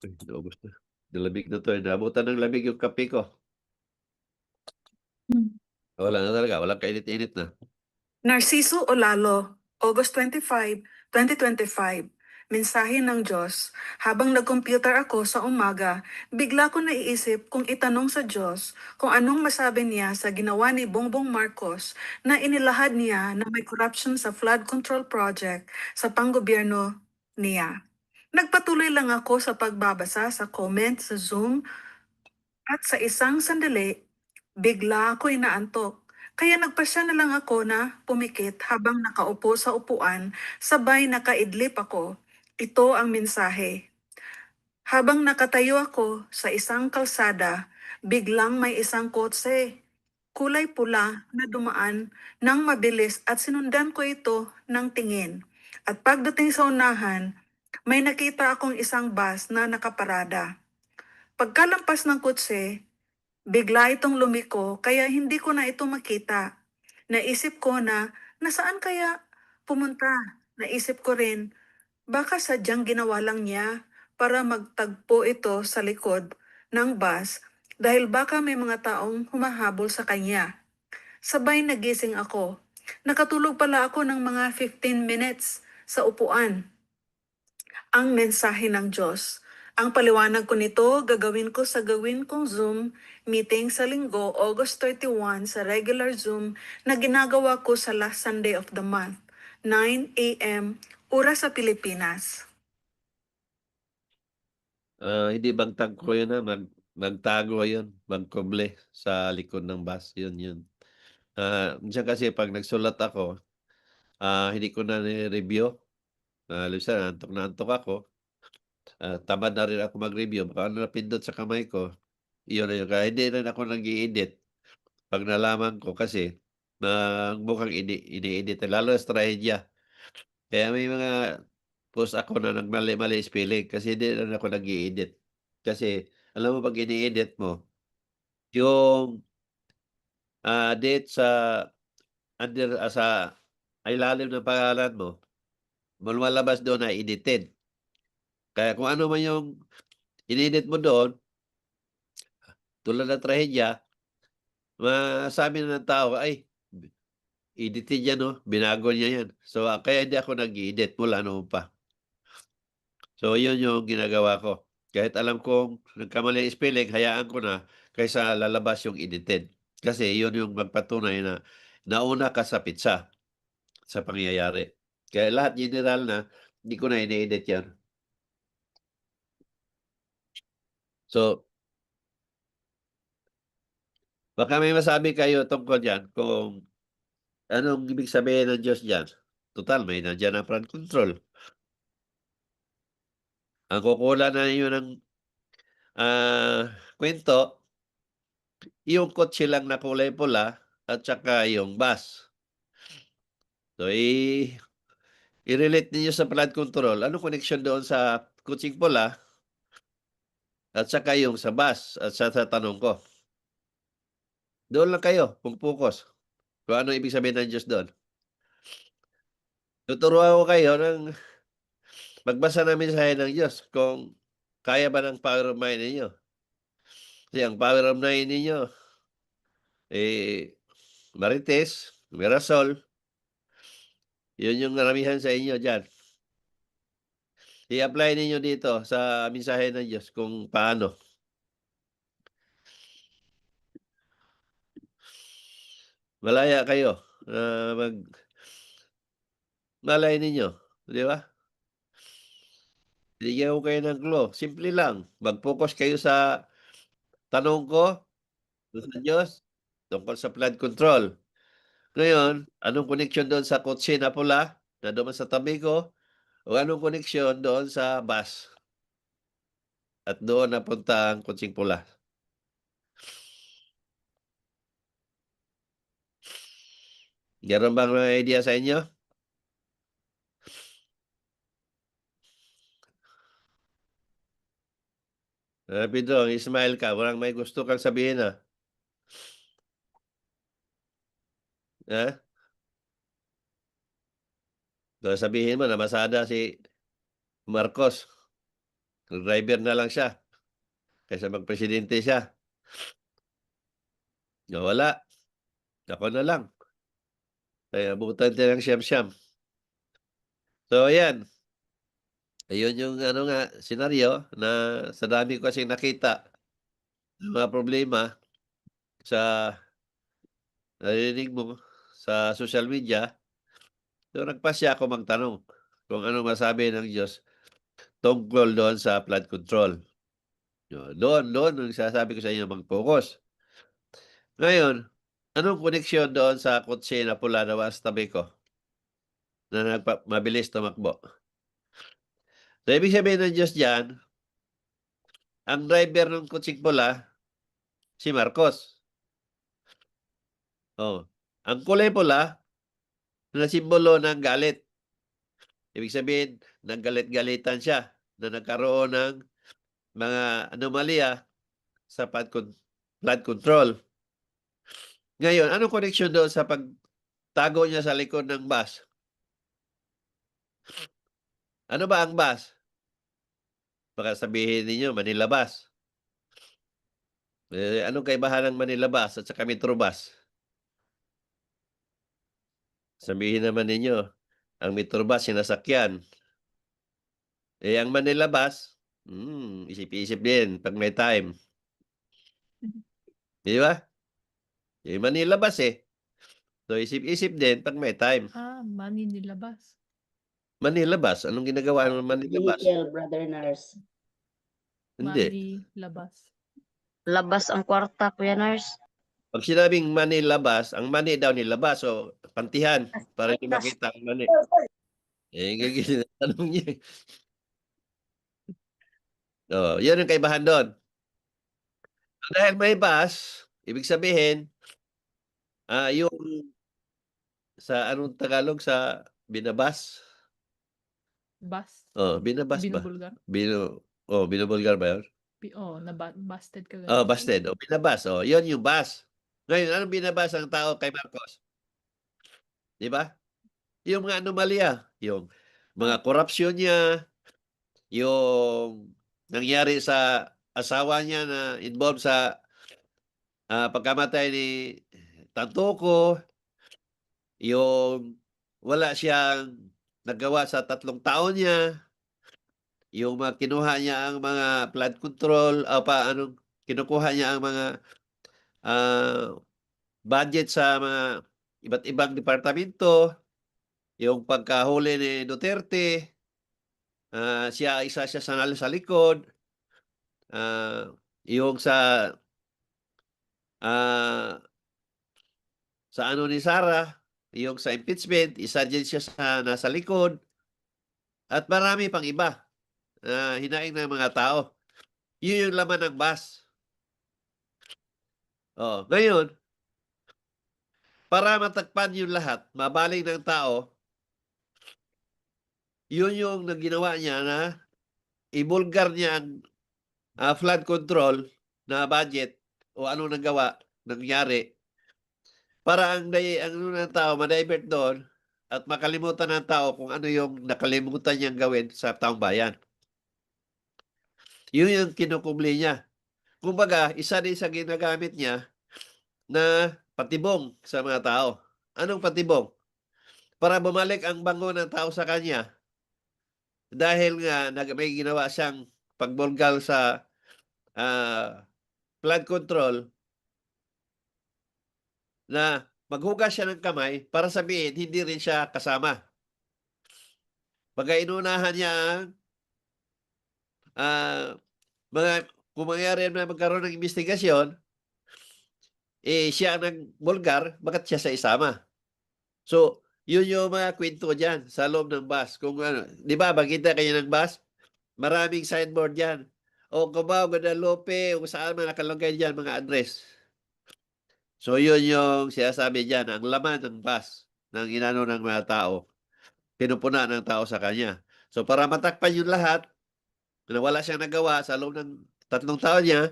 Ay, naubos na. Nalamig na 'to, naabutan ng lamig yung kape ko. Hmm. Wala na talaga, walang kainit-init na. Narciso Olalo, August 25, 2025. Mensahe ng Diyos. Habang nag-computer ako sa umaga, bigla ko naiisip kung itanong sa Diyos kung anong masabi niya sa ginawa ni Bongbong Marcos na inilahad niya na may corruption sa flood control project sa panggobyerno niya. Nagpatuloy lang ako sa pagbabasa sa comment sa Zoom at sa isang sandali, bigla ako inaantok. Kaya nagpasya na lang ako na pumikit habang nakaupo sa upuan, sabay nakaidlip ako. Ito ang mensahe. Habang nakatayo ako sa isang kalsada, biglang may isang kotse. Kulay pula na dumaan ng mabilis at sinundan ko ito ng tingin. At pagdating sa unahan, may nakita akong isang bus na nakaparada. Pagkalampas ng kotse, bigla itong lumiko kaya hindi ko na ito makita. Naisip ko na nasaan kaya pumunta. Naisip ko rin, baka sadyang ginawa lang niya para magtagpo ito sa likod ng bus dahil baka may mga taong humahabol sa kanya. Sabay nagising ako. Nakatulog pala ako ng mga 15 minutes sa upuan. Ang mensahe ng Diyos. Ang paliwanag ko nito, gagawin ko sa gawin kong Zoom meeting sa linggo, August 31, sa regular Zoom na ginagawa ko sa last Sunday of the month, 9 a.m. oras sa Pilipinas. Ah, hindi bangtang ko yun, ah, mag magtago yun, magkuble sa likod ng bus, yun yun. Minsan kasi 'pag nagsulat ako, ah, hindi ko na ni-review. Ah, minsan antok na antok ako. Ah, tamad na rin ako mag-review, baka ano napindot sa kamay ko, iyon na yun. Kaya hindi rin ako nag-i-edit 'pag nalaman ko kasi na mukhang ini ini-edit, lalo na trahedya. Kaya may mga post ako na nagmali-mali spelling kasi hindi rin ako nag-i-edit. Kasi alam mo 'pag ini-edit mo, yung ah, date sa under ah, sa ilalim ng pangalan mo, lumalabas doon na edited. Kaya kung ano man yung in-edit mo doon tulad ng trahedya, masabi na ng tao, "Ay, edited yan 'no, binago niya yan." So, ah, kaya hindi ako nag-i-edit mula noon pa. So, yun yung ginagawa ko. Kahit alam kong nagkamali ang spelling, hayaan ko na kaysa lalabas yung edited. Kasi yun yung magpatunay na nauna ka sa pitsa, sa pangyayari. Kaya lahat general na, hindi ko na ini-edit yan. So baka may masabi kayo tungkol diyan kung anong ibig sabihin ng Diyos diyan. Tutal may nandiyan ang flood control. Ang kukulan na ninyo ng, ah, kuwento yung kotse lang na kulay pula at saka yung bus. So, i i-relate ninyo sa flood control, anong connection doon sa kotseng pula at saka yung sa bus at sa sa tanong ko? Doon lang kayo mag-focus kung ano ibig sabihin ng Diyos doon. Tuturuan ko kayo ng magbasa ng mensahe ng Diyos kung kaya ba ng power of mind ninyo. Kasi ang power of mind ninyo, eh, marites, mirasol. Yun yung karamihan sa inyo diyan. I-apply ninyo dito sa mensahe ng Diyos kung paano. Malaya kayo na mag malay ninyo, di ba? Bigyan ko kayo ng clue, simple lang, mag-focus kayo sa tanong ko sa Diyos tungkol sa flood control. Ngayon, anong connection doon sa kotse na pula na dumaan sa tabi o anong connection doon sa bus? At doon napunta ang kotseng pula. Meron bang mga idea sa inyo? Ah, Pedro, smile ka, walang may gusto kang sabihin, ah. Ha? So, sabihin mo namasada si Marcos. Driver na lang siya. Kaysa magpresidente siya. Nawala. Ako na lang. Kaya abutan din ng siyam-siyam. So, ayan. Ayun yung ano nga, senaryo na sa dami ko kasing nakita ng mga problema sa narinig mo sa social media. So, nagpasya ako magtanong kung ano masabi ng Diyos tungkol doon sa flood control. Doon, doon, yung sasabi ko sa inyo mag-focus. Ngayon, anong koneksyon doon sa kotse na pula na was tabi ko? Na nagpa, mabilis tumakbo. So, ibig sabihin ng Diyos dyan, ang driver ng kutsing pula, si Marcos. Oh. Ang kulay pula, na simbolo ng galit. Ibig sabihin, naggalit-galitan siya na nagkaroon ng mga anomalya sa flood control. Ngayon, anong connection doon sa pagtago niya sa likod ng bus? Ano ba ang bus? Baka sabihin ninyo, Manila bus. Eh, anong kaibahan ng Manila bus at saka Metro bus? Sabihin naman ninyo, ang Metro bus sinasakyan. Eh, ang Manila bus, hmm, isip-isip din pag may time. Di ba? Eh, Manila bus eh. So, isip-isip din pag may time. Ah, money nilabas. Manila bus, anong ginagawa ng Manila bus? Vehicle, brother nurse. Hindi. Money labas. Labas ang kwarta, Kuya nurse. Pag sinabing Manila bus, ang money daw nilabas. So, pantihan para hindi makita ang money. Eh, yung tanong niya. eh. Oh, yan ang kaibahan doon. Dahil may bus, ibig sabihin, ah yung sa anong Tagalog sa binabas? Bus. Oh, binabas ba? Binubulgar. Bino, oh, binubulgar ba yun? Oh, na busted ka. Oh, ganun. busted. Oh, binabas. Oh, yun yung bus. Ngayon, anong binabas ang tao kay Marcos? Di ba? Yung mga anomalya, yung mga korupsyon niya, yung nangyari sa asawa niya na involved sa ah, pagkamatay ni Tantoco, yung wala siyang nagawa sa tatlong taon niya, yung mga kinuha niya ang mga flood control, o pa anong kinukuha niya ang mga ah, budget sa mga iba't ibang departamento, yung pagkahuli ni Duterte, ah, siya isa siya sa sa likod, ah, yung sa ah, sa ano ni Sara, yung sa impeachment, isa din siya sa nasa likod, at marami pang iba na hinaing ng mga tao. Yun yung laman ng bus. Oh, ngayon, para matakpan yung lahat, mabaling ng tao, yun yung naginawa niya na ibulgar niya ang ah, flood control na budget o ano nagawa, nangyari, para ang, ang ano ng tao, ma-divert doon at makalimutan ng tao kung ano yung nakalimutan niyang gawin sa taong bayan. Yun yung kinukubli niya. Kumbaga, isa din sa ginagamit niya na patibong sa mga tao. Anong patibong? Para bumalik ang bango ng tao sa kanya. Dahil nga may ginawa siyang pagbulgal sa ah, flood control na maghugas siya ng kamay para sabihin hindi rin siya kasama. Pagka inunahan niya ang ah, mga kung mangyari na magkaroon ng investigasyon, eh siya ang nagbulgar, bakit siya sa isama? So, yun yung mga kwento dyan sa loob ng bus. Kung ano, di ba, magkita kayo ng bus? Maraming signboard dyan. O Cubao, Guadalupe, kung saan man nakalagay dyan mga address. So, yun yung sinasabi dyan, ang laman ng bus ng inano ng mga tao. Pinupuna ng tao sa kanya. So, para matakpan yung lahat, na wala siyang nagawa sa loob ng tatlong taon niya,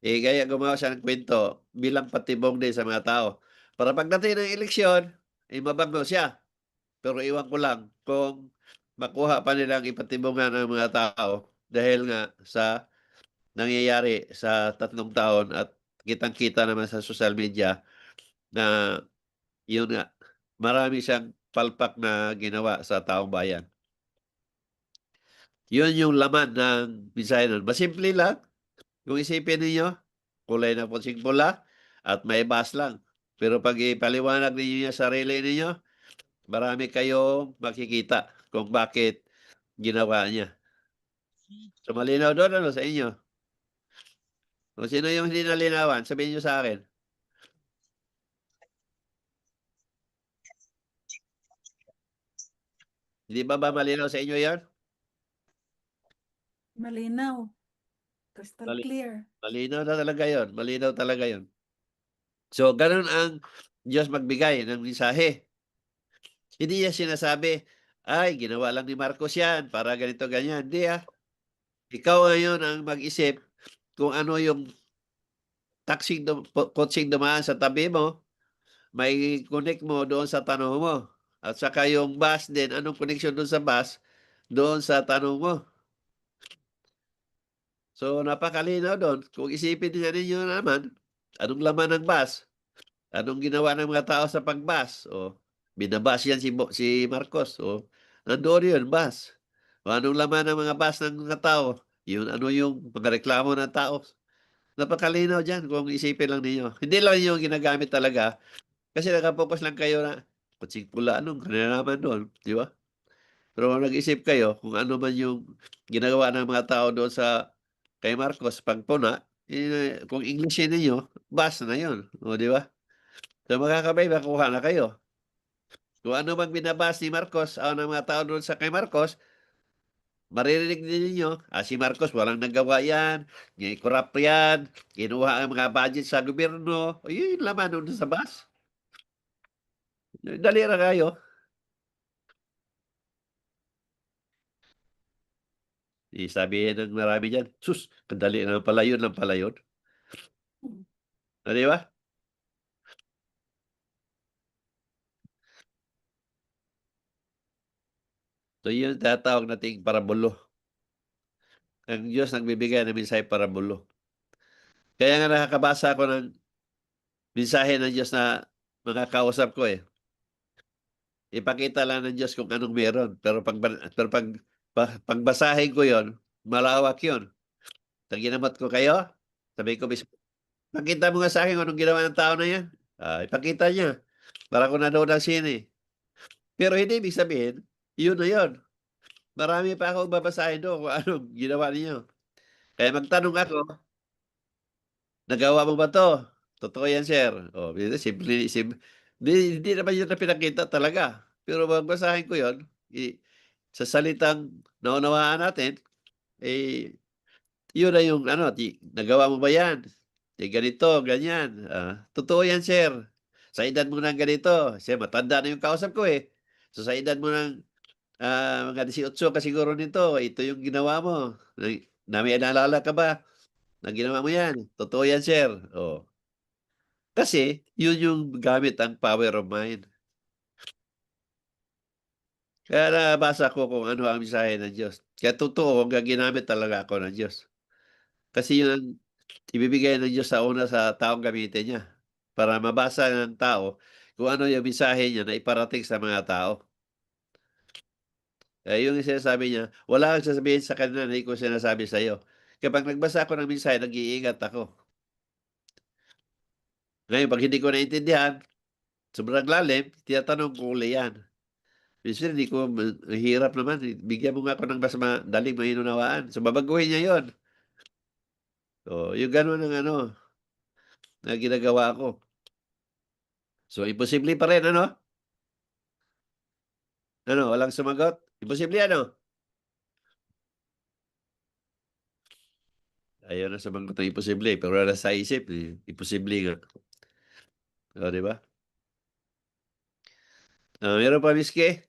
eh, kaya gumawa siya ng kwento bilang patibong din sa mga tao. Para pagdating ng eleksyon, eh, mabango siya. Pero iwan ko lang kung makuha pa nilang ipatibungan ng mga tao dahil nga sa nangyayari sa tatlong taon at kitang-kita naman sa social media na yun nga, marami siyang palpak na ginawa sa taong bayan. Yun yung laman ng nun. Masimple lang. Kung isipin ninyo, kulay na puting pula at may bas lang. Pero pag ipaliwanag ninyo yung sarili ninyo, marami kayong makikita kung bakit ginawa niya. So malinaw doon ano sa inyo? Kung sino yung hindi nalinawan, sabihin nyo sa akin. Hindi ba ba malinaw sa inyo yan? Malinaw. Crystal Mali- clear. Malinaw na talaga yon, malinaw talaga yon. So, ganun ang Diyos magbigay ng mensahe. Hindi niya sinasabi, ay, ginawa lang ni Marcos yan para ganito, ganyan. Hindi ah. Ikaw ngayon ang mag-isip kung ano yung taxing, dum- po- kotseng dumaan sa tabi mo, may connect mo doon sa tanong mo. At saka yung bus din, anong connection doon sa bus, doon sa tanong mo. So, napakalinaw doon. Kung isipin niya ninyo naman, anong laman ng bus? Anong ginawa ng mga tao sa pagbas? O, binabas yan si, si Marcos. O, nandoon yun, bus. O, anong laman ng mga bus ng mga tao? Yun, ano yung mga reklamo ng tao? Napakalinaw dyan kung isipin lang ninyo. Hindi lang yung ginagamit talaga. Kasi nakapokus lang kayo na, kutsing pula, anong kaninaman doon? Di ba? Pero nag-isip kayo kung ano man yung ginagawa ng mga tao doon sa kay Marcos pagpuna, eh, kung English ninyo, bas na yun. O, di ba? So, makakabay, makuha na kayo. Kung ano bang binabas ni Marcos, o ng mga tao doon sa kay Marcos, maririnig ninyo, ah, si Marcos walang nagawa yan, corrupt yan, kinuha ang mga budget sa gobyerno, yun laman doon sa bus. Dali na kayo. Sabihin ng marami dyan, sus, kadali na pala lang pala yun. O, di ba? So, yun yung tinatawag nating parabulo. Ang Diyos nagbibigay ng mensahe parabulo. Kaya nga nakakabasa ako ng mensahe ng Diyos na mga kausap ko eh. Ipakita lang ng Diyos kung anong meron. Pero pag, pero pag pagbasahin ko yon malawak yon Pag ginamot ko kayo, sabi ko pakita mo nga sa akin anong ginawa ng tao na yan. Ah, ipakita niya. Para kung nanood ng sine. Pero hindi ibig sabihin, yun na yun. Marami pa akong babasahin doon kung anong ginawa ninyo. Kaya magtanong ako, nagawa mo ba to? Totoo yan, sir. O, oh, simple, simple. Hindi, hindi naman yun na pinakita talaga. Pero magbasahin ko yun, sa salitang naunawaan natin, eh, yun na yung, ano, ti, nagawa mo ba yan? Eh, ganito, ganyan. Ah, totoo yan, sir. Sa edad mo ng ganito. Siya, matanda na yung kausap ko eh. So, sa edad mo ng ah, mga 18 ka siguro nito, ito yung ginawa mo. Na, na may naalala ka ba? Na ginawa mo yan. Totoo yan, sir. Oh. Kasi, yun yung gamit ang power of mind. Kaya nabasa ko kung ano ang mensahe ng Diyos. Kaya totoo, hanggang ginamit talaga ako ng Diyos. Kasi yun ang ibibigay ng Diyos sa una sa taong gamitin niya. Para mabasa ng tao kung ano yung mensahe niya na iparating sa mga tao. Eh, yung sinasabi niya, wala kang sasabihin sa kanila na ko sinasabi sa iyo. Kapag nagbasa ako ng mensahe, nag-iingat ako. Ngayon, pag hindi ko naintindihan, sobrang lalim, tinatanong ko uli yan. Minsan, hindi ko, hirap naman. Bigyan mo nga ako ng mas madaling mainunawaan. So, babaguhin niya yon. So, yung gano'n ang ano, na ginagawa ko. So, imposible pa rin, ano? Ano, walang sumagot? Imposible, ano? Ayaw na sumagot ng imposible, pero wala sa isip, eh. imposible nga. O, di ba? Ah, meron pa, Miski?